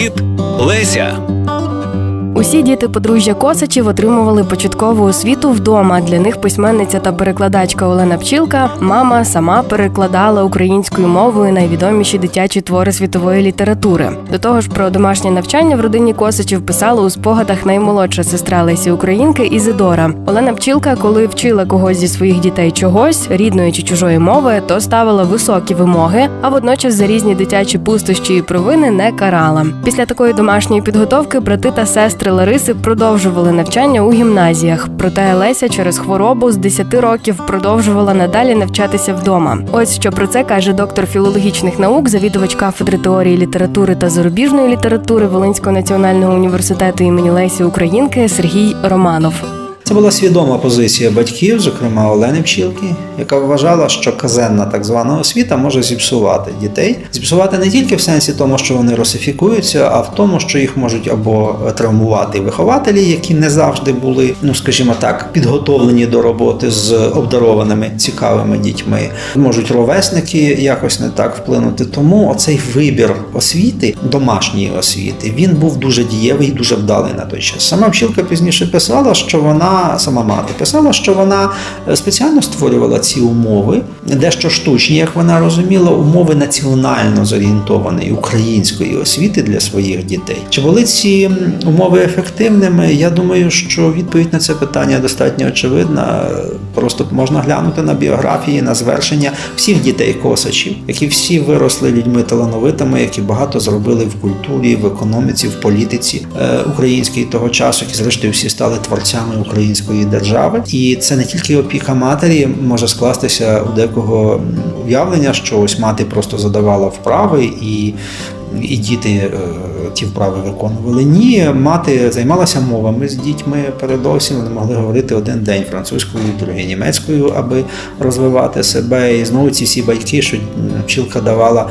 Привіт, Леся! Усі діти подружжя Косачів отримували початкову освіту вдома. Для них письменниця та перекладачка Олена Пчілка, мама сама перекладала українською мовою найвідоміші дитячі твори світової літератури. До того ж, про домашнє навчання в родині Косачів писала у спогадах наймолодша сестра Лесі Українки Ізидора. Олена Пчілка, коли вчила когось зі своїх дітей чогось, рідної чи чужої мови, то ставила високі вимоги, а водночас за різні дитячі пустощі і провини не карала. Після такої домашньої підготовки брати та сестри Лариси продовжували навчання у гімназіях. Проте Леся через хворобу з 10 років продовжувала надалі навчатися вдома. Ось що про це каже доктор філологічних наук, завідувач кафедри теорії літератури та зарубіжної літератури Волинського національного університету імені Лесі Українки Сергій Романов. Це була свідома позиція батьків, зокрема Олени Пчілки, яка вважала, що казенна так звана освіта може зіпсувати дітей. Зіпсувати не тільки в сенсі тому, що вони русифікуються, а в тому, що їх можуть або травмувати вихователі, які не завжди були, ну скажімо так, підготовлені до роботи з обдарованими цікавими дітьми. Можуть ровесники якось не так вплинути. Тому оцей вибір освіти, домашньої освіти, він був дуже дієвий і дуже вдалий на той час. Сама Пчілка пізніше писала, що вона сама мати писала, що вона е, спеціально створювала ці умови, дещо штучні, як вона розуміла, умови національно зорієнтованої української освіти для своїх дітей. Чи були ці умови ефективними? Я думаю, що відповідь на це питання достатньо очевидна. Просто можна глянути на біографії, на звершення всіх дітей косачів, які всі виросли людьми талановитими, які багато зробили в культурі, в економіці, в політиці е, українській того часу, які зрештою всі стали творцями української держави. І це не тільки опіка матері може скластися у декого уявлення, що ось мати просто задавала вправи і. І діти е, ті вправи виконували. Ні, мати займалася мовами з дітьми передовсім. Вони могли говорити один день французькою, другий німецькою, аби розвивати себе. І знову ці всі батьки, що пчілка давала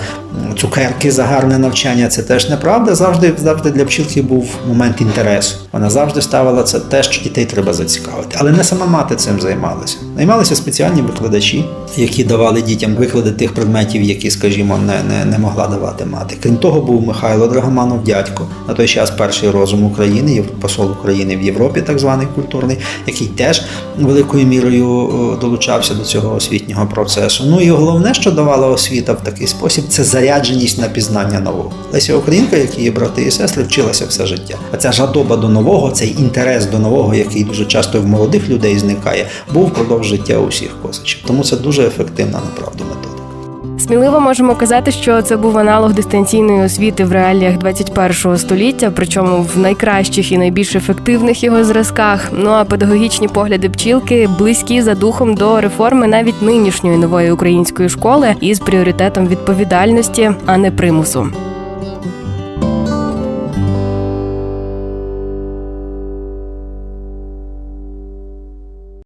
цукерки за гарне навчання. Це теж неправда. Завжди завжди для пчілки був момент інтересу. Вона завжди ставила це те, що дітей треба зацікавити. Але не сама мати цим займалася. Займалися спеціальні викладачі, які давали дітям виклади тих предметів, які, скажімо, не, не, не могла давати мати. Крім того, був Михайло Драгоманов, дядько, на той час перший розум України, посол України в Європі, так званий культурний, який теж великою мірою е, долучався до цього освітнього процесу. Ну і головне, що давала освіта в такий спосіб, це зарядженість на пізнання нового. Леся Українка, як її брати і сестри, вчилася все життя. А ця жадоба до нового, цей інтерес до нового, який дуже часто в молодих людей зникає, був впродовж життя усіх косачів. Тому це дуже ефективна направду метода. Сміливо можемо казати, що це був аналог дистанційної освіти в реаліях 21 століття, причому в найкращих і найбільш ефективних його зразках. Ну а педагогічні погляди пчілки близькі за духом до реформи навіть нинішньої нової української школи із пріоритетом відповідальності, а не примусу.